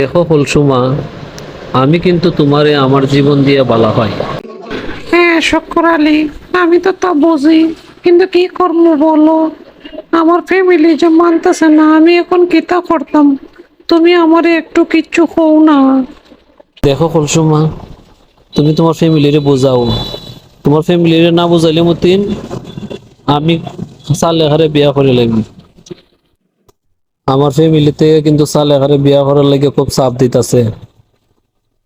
দেখো কলসুমা আমি কিন্তু তোমারে আমার জীবন দিয়ে বলা হয়। হ্যাঁ শক্কর আলী আমি তো তা বুঝি কিন্তু কি করব বলো? আমার ফ্যামিলি যে মানতেছে না আমি এখন কিতা করতাম? তুমি আমারে একটু কিচ্ছু কও না। দেখো কলসুমা তুমি তোমার ফ্যামিলিরে বোঝাও। তোমার ফ্যামিলিরে না বোঝাইলে মতিন আমি সালেহারে বিয়া করে লাগবে আমার ফ্যামিলিতে কিন্তু সালেহারে বিয়া করার লাগে খুব চাপ দিতেছে।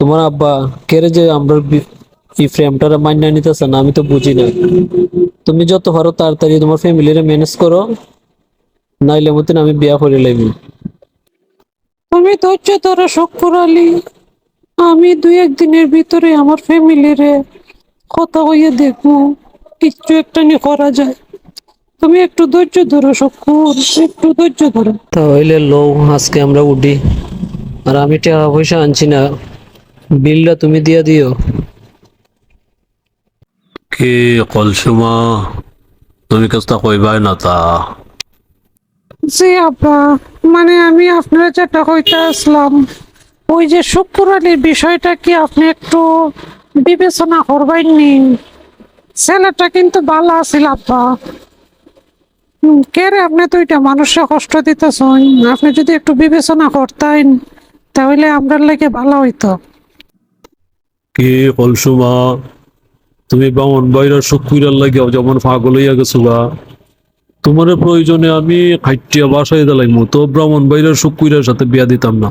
তোমার আব্বা কেরে যে আমরা এই ফ্রেমটারে মান্য নিতেছে না, আমি তো বুঝি না। তুমি যত পারো তাড়াতাড়ি তোমার ফ্যামিলিরে ম্যানেজ করো, নাইলে মতিন আমি বিয়া করে লাগবে তুমি ধৈর্য ধরো শক্কর আলী আমি দুই একদিনের ভিতরে আমার ফ্যামিলিরে কথা হইয়ে দেখব, কিচ্ছু একটা নিয়ে করা যায়। তুমি একটু ধৈর্য ধরো শক্কর একটু ধৈর্য ধরো। তাহলে লো আজকে আমরা উঠি। আর আমি টাকা পয়সা আনছি না। বিলটা তুমি দিয়ে দিও। কি কলসুমা? তুমি কাজটা কইবাই না তা। জি আপা মানে আমি আপনার যেটা কইতে আসলাম ওই যে শুক্র আলীর বিষয়টা কি আপনি একটু বিবেচনা করবেন নি ছেলেটা কিন্তু ভালো আছিল আপা। কে আপনি তো এটা মানুষে কষ্ট দিতেছেন? আপনি যদি একটু বিবেচনা করতেন, তাহলে আমরার লাগে ভালো হইতো। কি কলসুমা তুমি বামন বাইরের শুকুইরার লাগিয়াও যেমন পাগল হইয়া গেছো গা। তোমার প্রয়োজনে আমি খাইটিয়া বাসায় দিলাম তো ব্রাহ্মণ বাইরের শুকুইরার সাথে বিয়া দিতাম না।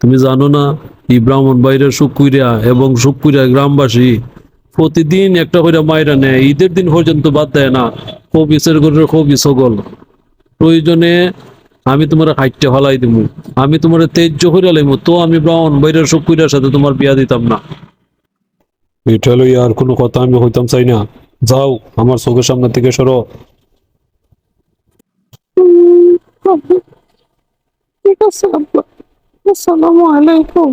তুমি জানো না, এই ব্রাহ্মণ বাইরের শুকুইরা এবং শুকুইরা গ্রামবাসী প্রতিদিন একটা করে মায়েরা নেয়। ঈদের দিন পর্যন্ত বাদ দেয় না। কবিসের করে কবি সকল প্রয়োজনে আমি তোমার খাইটে হলাই দিব আমি তোমার তেজ্য করে লাইম। তো আমি ব্রাহ্মণ বাইরের শুকুইরার সাথে তোমার বিয়া দিতাম না। এটা লইয়া আর কোনো কথা আমি হইতাম চাই না। যাও, আমার চোখের সামনে থেকে সরো। ঠিক আছে আসসালামু আলাইকুম।